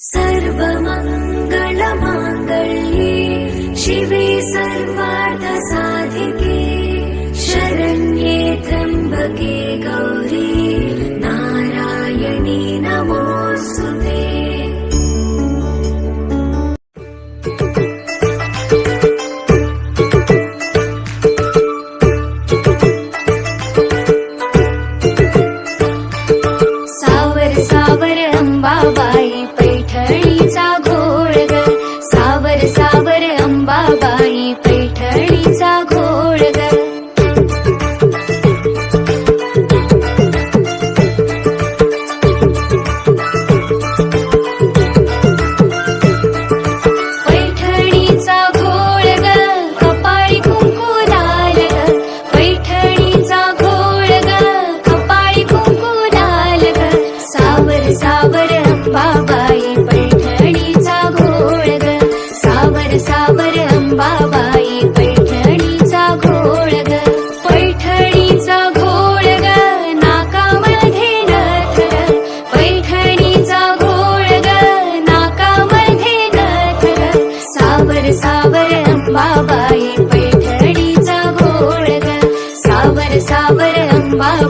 सर्वमङ्गलमाङ्गल्ये शिवे सर्वार्थसाधिके शरण्ये त्र्यम्बके गौरी नारायणी नमोऽस्तु ते सावर सावर अंबाबाई अंबाबाई पैठणीचा घोळ ग पैठणीचा घोळ ग नाकामध्ये नथर पैठणीचा घोळ ग नाकामध्ये नथर सावर सावर अंबाबाई पैठणीचा घोळ ग सावर सावर अंबाबाई.